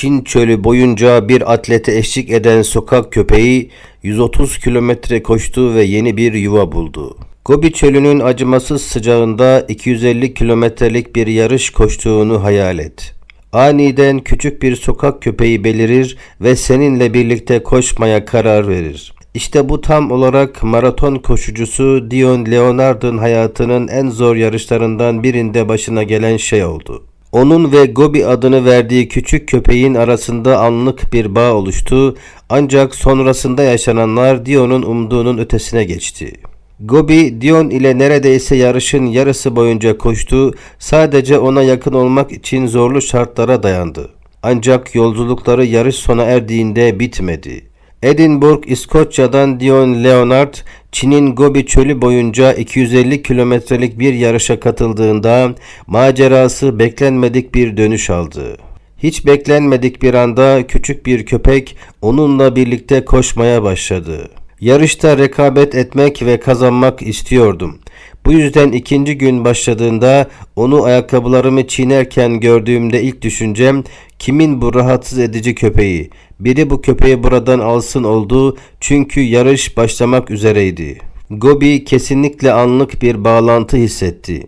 Çin çölü boyunca bir atlete eşlik eden sokak köpeği 130 kilometre koştu ve yeni bir yuva buldu. Gobi çölünün acımasız sıcağında 250 kilometrelik bir yarış koştuğunu hayal et. Aniden küçük bir sokak köpeği belirir ve seninle birlikte koşmaya karar verir. İşte bu tam olarak maraton koşucusu Dion Leonard'ın hayatının en zor yarışlarından birinde başına gelen şey oldu. Onun ve Gobi adını verdiği küçük köpeğin arasında anlık bir bağ oluştu ancak sonrasında yaşananlar Dion'un umduğunun ötesine geçti. Gobi, Dion ile neredeyse yarışın yarısı boyunca koştu, sadece ona yakın olmak için zorlu şartlara dayandı. Ancak yolculukları yarış sona erdiğinde bitmedi. Edinburgh, İskoçya'dan Dion Leonard, Çin'in Gobi çölü boyunca 250 kilometrelik bir yarışa katıldığında macerası beklenmedik bir dönüş aldı. Hiç beklenmedik bir anda küçük bir köpek onunla birlikte koşmaya başladı. Yarışta rekabet etmek ve kazanmak istiyordum. Bu yüzden ikinci gün başladığında onu ayakkabılarımı çiğnerken gördüğümde ilk düşüncem kimin bu rahatsız edici köpeği? Biri bu köpeği buradan alsın oldu çünkü yarış başlamak üzereydi. Gobi kesinlikle anlık bir bağlantı hissetti.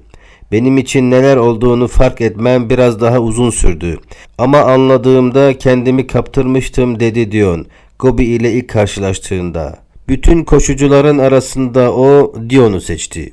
Benim için neler olduğunu fark etmem biraz daha uzun sürdü. Ama anladığımda kendimi kaptırmıştım dedi Dion. Gobi ile ilk karşılaştığında. Bütün koşucuların arasında o Dion'u seçti.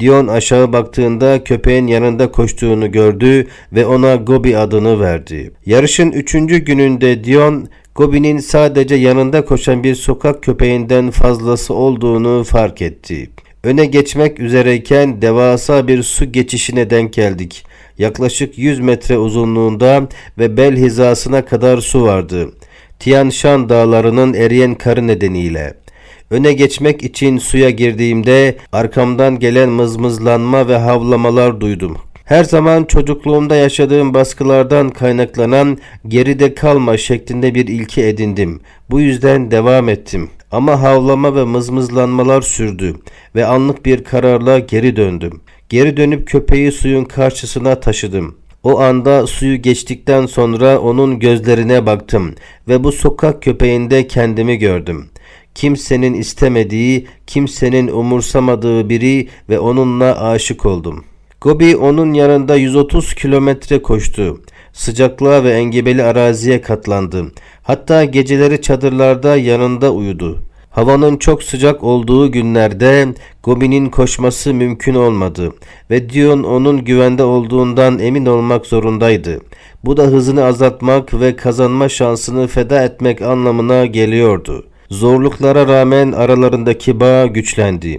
Dion aşağı baktığında köpeğin yanında koştuğunu gördü ve ona Gobi adını verdi. Yarışın üçüncü gününde Dion, Gobi'nin sadece yanında koşan bir sokak köpeğinden fazlası olduğunu fark etti. Öne geçmek üzereyken devasa bir su geçişine denk geldik. Yaklaşık 100 metre uzunluğunda ve bel hizasına kadar su vardı. Tian Shan dağlarının eriyen karı nedeniyle. Öne geçmek için suya girdiğimde arkamdan gelen mızmızlanma ve havlamalar duydum. Her zaman çocukluğumda yaşadığım baskılardan kaynaklanan geride kalma şeklinde bir ilke edindim. Bu yüzden devam ettim. Ama havlama ve mızmızlanmalar sürdü ve anlık bir kararla geri döndüm. Geri dönüp köpeği suyun karşısına taşıdım. O anda suyu geçtikten sonra onun gözlerine baktım ve bu sokak köpeğinde kendimi gördüm kimsenin istemediği, kimsenin umursamadığı biri ve onunla aşık oldum. Gobi onun yanında 130 kilometre koştu. Sıcaklığa ve engebeli araziye katlandı. Hatta geceleri çadırlarda yanında uyudu. Havanın çok sıcak olduğu günlerde Gobi'nin koşması mümkün olmadı ve Dion onun güvende olduğundan emin olmak zorundaydı. Bu da hızını azaltmak ve kazanma şansını feda etmek anlamına geliyordu. Zorluklara rağmen aralarındaki bağ güçlendi.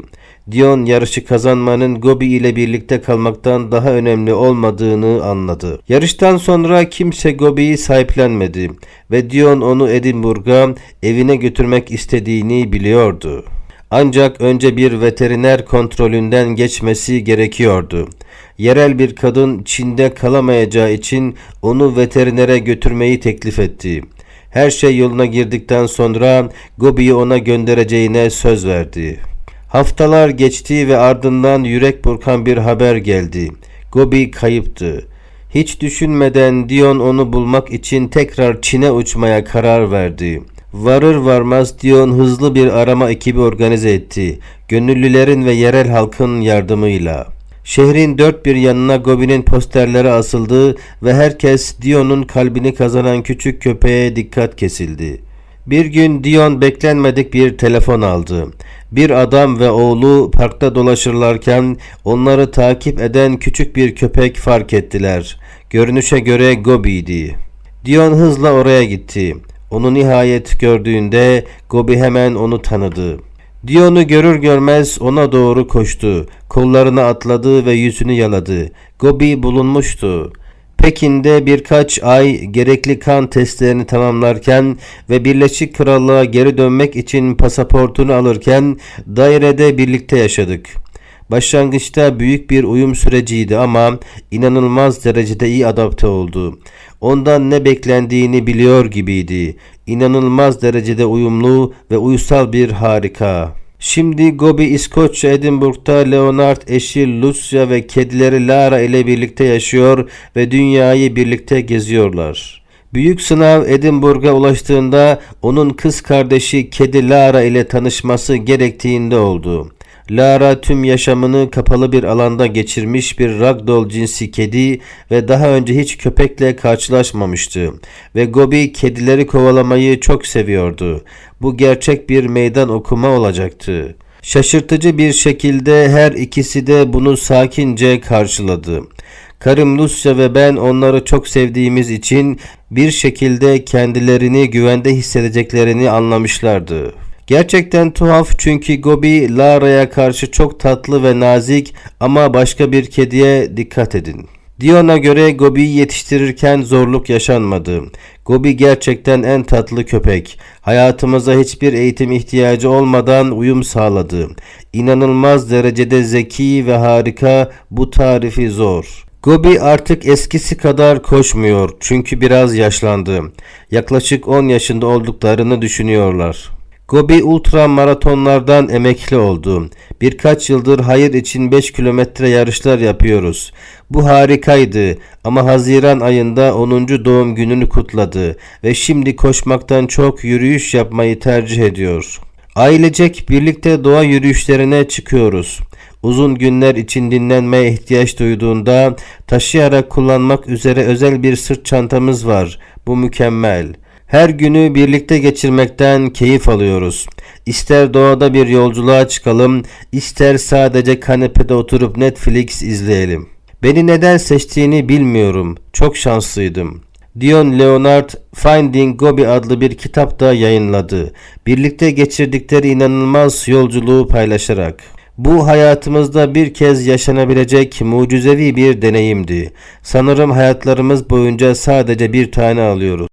Dion yarışı kazanmanın Gobi ile birlikte kalmaktan daha önemli olmadığını anladı. Yarıştan sonra kimse Gobi'yi sahiplenmedi ve Dion onu Edinburgh'a evine götürmek istediğini biliyordu. Ancak önce bir veteriner kontrolünden geçmesi gerekiyordu. Yerel bir kadın Çin'de kalamayacağı için onu veterinere götürmeyi teklif etti. Her şey yoluna girdikten sonra Gobi'yi ona göndereceğine söz verdi. Haftalar geçti ve ardından yürek burkan bir haber geldi. Gobi kayıptı. Hiç düşünmeden Dion onu bulmak için tekrar Çin'e uçmaya karar verdi. Varır varmaz Dion hızlı bir arama ekibi organize etti. Gönüllülerin ve yerel halkın yardımıyla. Şehrin dört bir yanına Gobi'nin posterleri asıldı ve herkes Dion'un kalbini kazanan küçük köpeğe dikkat kesildi. Bir gün Dion beklenmedik bir telefon aldı. Bir adam ve oğlu parkta dolaşırlarken onları takip eden küçük bir köpek fark ettiler. Görünüşe göre Gobi'ydi. Dion hızla oraya gitti. Onu nihayet gördüğünde Gobi hemen onu tanıdı. Dion'u görür görmez ona doğru koştu. Kollarına atladı ve yüzünü yaladı. Gobi bulunmuştu. Pekin'de birkaç ay gerekli kan testlerini tamamlarken ve Birleşik Krallığa geri dönmek için pasaportunu alırken dairede birlikte yaşadık. Başlangıçta büyük bir uyum süreciydi ama inanılmaz derecede iyi adapte oldu. Ondan ne beklendiğini biliyor gibiydi. İnanılmaz derecede uyumlu ve uysal bir harika. Şimdi Gobi İskoçya Edinburgh'da Leonard eşi Lucia ve kedileri Lara ile birlikte yaşıyor ve dünyayı birlikte geziyorlar. Büyük sınav Edinburgh'a ulaştığında onun kız kardeşi kedi Lara ile tanışması gerektiğinde oldu. Lara tüm yaşamını kapalı bir alanda geçirmiş bir ragdoll cinsi kedi ve daha önce hiç köpekle karşılaşmamıştı. Ve Gobi kedileri kovalamayı çok seviyordu. Bu gerçek bir meydan okuma olacaktı. Şaşırtıcı bir şekilde her ikisi de bunu sakince karşıladı. Karım Lucia ve ben onları çok sevdiğimiz için bir şekilde kendilerini güvende hissedeceklerini anlamışlardı. Gerçekten tuhaf çünkü Gobi Lara'ya karşı çok tatlı ve nazik ama başka bir kediye dikkat edin. Dion'a göre Gobi'yi yetiştirirken zorluk yaşanmadı. Gobi gerçekten en tatlı köpek. Hayatımıza hiçbir eğitim ihtiyacı olmadan uyum sağladı. İnanılmaz derecede zeki ve harika bu tarifi zor. Gobi artık eskisi kadar koşmuyor çünkü biraz yaşlandı. Yaklaşık 10 yaşında olduklarını düşünüyorlar. Gobi ultra maratonlardan emekli oldu. Birkaç yıldır hayır için 5 kilometre yarışlar yapıyoruz. Bu harikaydı ama Haziran ayında 10. doğum gününü kutladı ve şimdi koşmaktan çok yürüyüş yapmayı tercih ediyor. Ailecek birlikte doğa yürüyüşlerine çıkıyoruz. Uzun günler için dinlenmeye ihtiyaç duyduğunda taşıyarak kullanmak üzere özel bir sırt çantamız var. Bu mükemmel. Her günü birlikte geçirmekten keyif alıyoruz. İster doğada bir yolculuğa çıkalım, ister sadece kanepede oturup Netflix izleyelim. Beni neden seçtiğini bilmiyorum. Çok şanslıydım. Dion Leonard Finding Gobi adlı bir kitap da yayınladı. Birlikte geçirdikleri inanılmaz yolculuğu paylaşarak. Bu hayatımızda bir kez yaşanabilecek mucizevi bir deneyimdi. Sanırım hayatlarımız boyunca sadece bir tane alıyoruz.